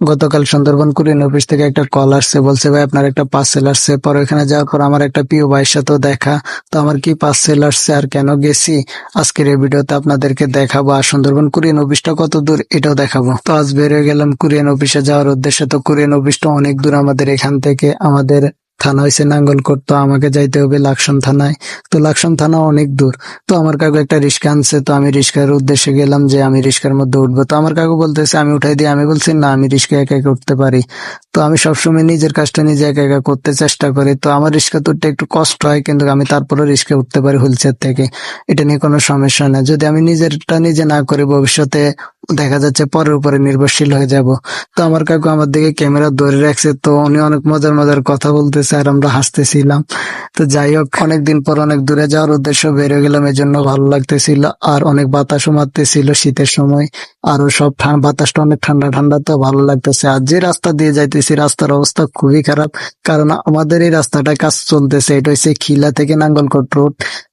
গতকাল সুন্দরবন কুরিয়ান অফিস থেকে একটা কল আসছে, বলছে, ভাই, আপনার একটা পার্সেল আসছে। পর ওখানে যাওয়ার পর আমার একটা প্রিয় ভাইয়ের সাথেও দেখা। তো আমার কি পার্সেল আসছে আর কেন গেছি? আজকের এই ভিডিওতে আপনাদেরকে দেখাবো। আর সুন্দরবন কুরিয়ান অফিসটা কত দূর এটাও দেখাবো। তো আজ বেরিয়ে গেলাম কুরিয়ান অফিসে যাওয়ার উদ্দেশ্যে। তো কুরিয়ান অফিসটা অনেক দূর আমাদের এখান থেকে, আমাদের থানা হয়েছে নাঙ্গলকোট তো আমাকে যাইতে হবে লাকসাম থানায়। তো লাকসাম থানা অনেক দূর। তো আমার কাকু একটা রিক্সা আনছে, তো আমি রিক্সার উদ্দেশ্যে গেলাম যে আমি রিক্সার মধ্যে উঠবো। তো আমার কাকু বলতেছে, আমি উঠাই দিই। আমি বলছি, না, আমি রিক্সা একা একা উঠতে পারি। তো আমি সবসময় নিজের কাজটা নিজে একা একা করতে চেষ্টা করি। তো আমার রিক্সা তুলতে একটু কষ্ট হয়, কিন্তু আমি তারপরে রিক্সা উঠতে পারি হুইল থেকে। এটা নিয়ে কোনো সমস্যা নেই। যদি আমি নিজেরটা নিজে না করি, ভবিষ্যতে দেখা যাচ্ছে পরের উপরে নির্ভরশীল হয়ে যাব। তো আমার কাকু আমার দিকে ক্যামেরা ধরে রাখছে, তো উনি অনেক মজার মজার কথা বলতেছে আর আমরা হাসতেছিলাম। তো যাই হোক, অনেকদিন পর অনেক দূরে যাওয়ার উদ্দেশ্য বেরিয়ে গেলাম এই জন্য ভালো লাগতেছিল। আর অনেক বাতাসও মারতেছিল শীতের সময়। আরও সব বাতাসটা অনেক ঠান্ডা ঠান্ডা, তো ভালো লাগতেছে। আর যে রাস্তা দিয়ে যাইতেছি, রাস্তার অবস্থা খুবই খারাপ। কারণ আমাদের এই রাস্তাটা কাজ চলতেছে, এটা হচ্ছে খিলা থেকে নাঙ্গলকোট রোড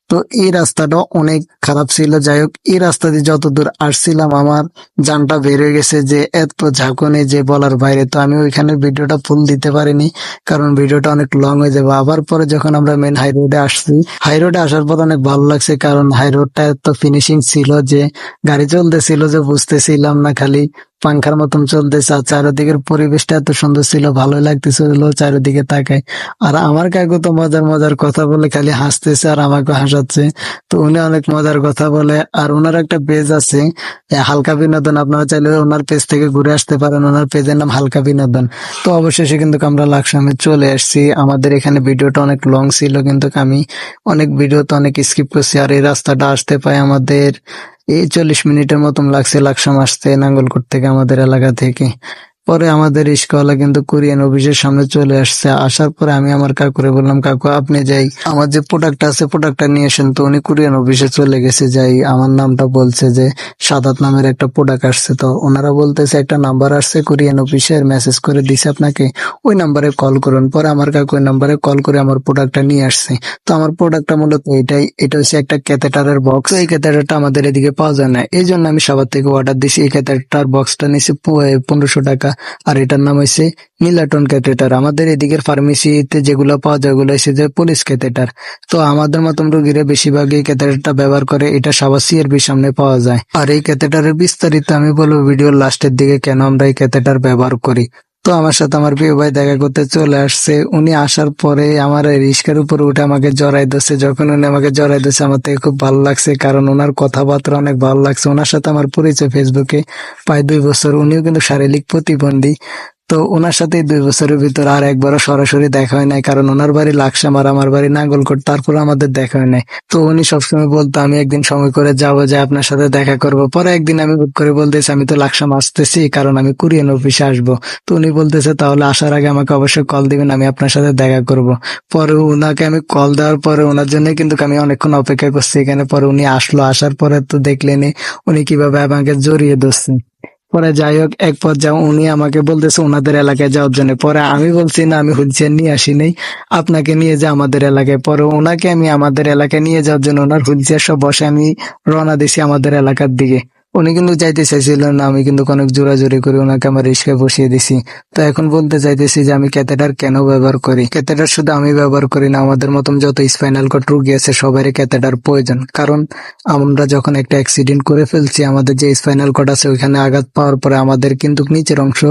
তো এই রাস্তাটা অনেক খারাপ ছিল। যাই হোক এই রাস্তা দিয়ে যত দূর আসছিলাম, আমার জানটা বেড়ে গেছে যে এত ঝাঁকুনি যে বলার বাইরে। তো আমি ওইখানে ভিডিওটা ফুল দিতে পারিনি, কারণ ভিডিওটা অনেক লং হয়ে যাবে। আবার পরে যখন আমরা মেন হাই রোডে আসছি হাই রোডে আসার পর অনেক ভালো লাগছে, কারণ হাই রোডটা এত ফিনিশিং ছিল যে গাড়ি চলতেছিল যে বুঝতেছিলাম না খালি। পাংখার মতন চলতেছে আর চারিদিকের পরিবেশটা এত সুন্দর ছিল, ভালোই লাগতেছিল চারিদিকে তাকায়। আর আমার কাকু তো মজার মজার কথা বলে খালি হাসতেছে আর আমাকে হাসাচ্ছে। তো উনি অনেক মজার কথা বলে আর ওনার একটা পেজ আছে হালকা বিনোদন, আপনারা চাইলে ওনার পেজ থেকে ঘুরে আসতে পারেন ওনার পেজের নাম হালকা বিনোদন। তো অবশেষে কিন্তু আমরা লাকসামে চলে আসছি। আমাদের এখানে ভিডিওটা অনেক লং ছিল, কিন্তু আমি অনেক ভিডিও তো অনেক স্কিপ করছি আর এই রাস্তাটা আসতে পাই আমাদের এই চল্লিশ মিনিটের মতন লাগছে লাকসাম আসতে নাঙ্গলকোট থেকে আমাদের এলাকা থেকে। পরে আমাদের রিস্কাওয়ালা কিন্তু কোরিয়ান অফিসের সামনে চলে আসছে। আসার পরে আমি আমার কাকুরে বললাম, কাকু, আপনি যাই। আমার যে প্রোডাক্ট আছে প্রোডাক্টটা নিয়ে আসেন তো। উনি কোরিয়ান অফিসে চলে গেছে, যাই। আমার নামটা বলছে যে সাদাত নামের একটা প্রোডাক্ট আসছে তো। ওনারা বলতেছে, একটা নাম্বার আসছে কোরিয়ান অফিসের মেসেজ করে দিছে আপনাকে। ওই নাম্বারে কল করুন। পরে আমার কাকু ওই নাম্বারে কল করে আমার প্রোডাক্টটা নিয়ে আসছে। তো আমার প্রোডাক্টটা মূলত এটাই, এটা হচ্ছে একটা ক্যাথেটারের বক্স এই ক্যাথেটারটা আমাদের এদিকে পাওয়া যায় না। এই জন্য আমি সবার থেকে অর্ডার দিছি। এই ক্যাথেটার বক্সটা নিয়েছি পনেরোশো টাকা। আর এটার নাম হয়েছে মিলাটন ক্যাথেটার। আমাদের এদিকের ফার্মেসিতে যেগুলো পাওয়া যায় ওগুলো হয়েছে যে পুলিশ ক্যাথেটার। তো আমাদের মতন রোগীরা বেশিরভাগই ক্যাথেটারটা ব্যবহার করে, এটা সবার সিআরবি সামনে পাওয়া যায়। আর এই ক্যাথেটারের বিস্তারিত আমি বলব ভিডিওর লাস্টের দিকে কেন আমরা এই ক্যাথেটার ব্যবহার করি। তো আমার সাথে আমার প্রিয় ভাই দেখা করতে চলে আসছে। উনি আসার পরে আমার রিস্কার উপরে উঠে আমাকে জড়াই দিচ্ছে যখন উনি আমাকে জড়াই দিচ্ছে আমার থেকে খুব ভালো লাগছে কারণ ওনার কথাবার্তা অনেক ভালো লাগছে। ওনার সাথে আমার পরিচয় ফেসবুকে প্রায় দুই বছর। উনিও কিন্তু শারীরিক প্রতিবন্ধী। তো ওনার সাথে দুই বছরের ভিতর আর একবারও সরাসরি দেখা হয় নাই, কারণ ওনার বাড়ি লাকসাম আর আমার বাড়ি নাঙ্গলকোট, তারপর আমাদের দেখা হয় নাই। তো উনি সবসময় বলতো, আমি একদিন সময় করে যাব, যে আপনার সাথে দেখা করব। পরে একদিন আমি হুট করে বলতেছি আমি তো লাকসাম আসতেছি, কারণ আমি কুরিয়ান অফিসে আসব। তো উনি বলতেছে, তাহলে আসার আগে আমাকে অবশ্যই কল দিবেন, আমি আপনার সাথে দেখা করব। পরে উনাকে আমি কল দেওয়ার পরে ওনার জন্য কিন্তু আমি অনেকক্ষণ অপেক্ষা করছি, এখানে পরে উনি আসলো, আসার পরে তো দেখলেনি উনি কীভাবে আমাকে জড়িয়ে ধরছে। পরে যাই হোক, এক পর্যায়ে উনি আমাকে বলতেছে, ওনাদের এলাকায় যাওয়ার জন্য। পরে আমি বলছি, না, আমি হুইলচেয়ার নিয়ে আসি নাই। আপনাকে নিয়ে যা আমাদের এলাকায়। পরে ওনাকে আমি আমাদের এলাকায় নিয়ে যাওয়ার জন্য ওনার হুইলচেয়ার সব বসে আমি রওনা দিছি আমাদের এলাকার দিকে। উনি কিন্তু যাইতে চাইছিলেন না, আমি কিন্তু অনেক জোরাজোরি করে ওনাকে আমার রিস্কায় বসিয়ে দিছি। তো এখন বলতে চাইতেছি যে আমি ক্যাথেটার কেন ব্যবহার করি? ক্যাথেটার শুধু আমি ব্যবহার করি না, আমাদের মতন যত স্পাইনাল কট রোগী আছে সবারই ক্যাথেটার প্রয়োজন। কারণ আমরা যখন একটা অ্যাক্সিডেন্ট করে ফেলছি, আমাদের যে স্পাইনাল কট আছে ওইখানে আঘাত পাওয়ার পরে আমাদের কিন্তু নিচের অংশ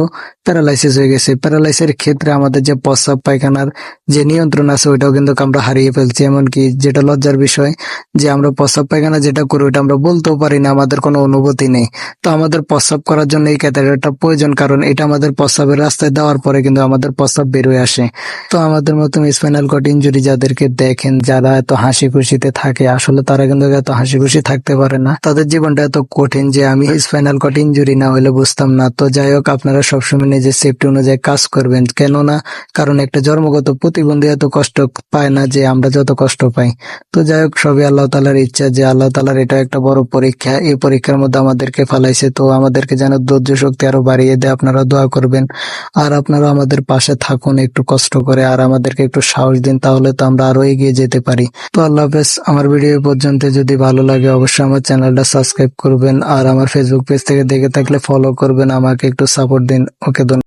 প্যারালাইসিস হয়ে গেছে। প্যারালাইসের ক্ষেত্রে আমাদের যে প্রস্রাব পায়খানার যে নিয়ন্ত্রণ আছে, ওইটাও কিন্তু আমরা হারিয়ে ফেলছি। এমনকি যেটা লজ্জার বিষয়, যে আমরা প্রস্রাব পায়খানা যেটা করি ওটা আমরা বলতেও পারি না। আমাদের কোনো অনুভূতি নেই। তো আমাদের প্রস্রাব করার জন্য এই ক্যাথেটারটা প্রয়োজন, কারণ এটা আমাদের প্রস্রাবের রাস্তায় দেওয়ার পরে কিন্তু আমাদের প্রস্রাব বেরোয় আসে। তো আমাদের মতন স্পাইনাল কট ইঞ্জুরি যাদেরকে দেখেন, যারা এত হাসি খুশিতে থাকে, আসলে তারা কিন্তু এত হাসি খুশি থাকতে পারে না। তাদের জীবনটা এত কঠিন যে আমি স্পাইনাল কট ইঞ্জুরি না হলে বুঝতাম না। তো যাই হোক, আপনারা সবসময় নিজের সেফটি অনুযায়ী কাজ করবেন। কেননা, কারণ একটা জন্মগত প্রতিবন্ধী এত কষ্ট পায় না যে আমরা যত কষ্ট পাই। তো যাই হোক, সবই আল্লাহ তালার ইচ্ছা যে আল্লাহ তালার এটা একটা বড় পরীক্ষা। এই পরীক্ষার মধ্যে আমাদেরকে ফালাইছে, তো আমাদেরকে যেন ধৈর্য শক্তি আরও বাড়িয়ে দেয়, আপনারা দোয়া করবেন। আর আপনারা আমাদের পাশে থাকুন, একটু কষ্ট করে, আর আমাদেরকে একটু সাহস দিন, তাহলে তো আমরা আরও এগিয়ে যেতে পারি। তো আল্লাহ হাফেজ, আমার ভিডিও পর্যন্ত যদি ভালো লাগে, অবশ্যই আমার চ্যানেলটা সাবস্ক্রাইব করবেন, আর আমার ফেসবুক পেজ থেকে দেখে থাকলে ফলো করবেন, আমাকে একটু সাপোর্ট দিন। ওকে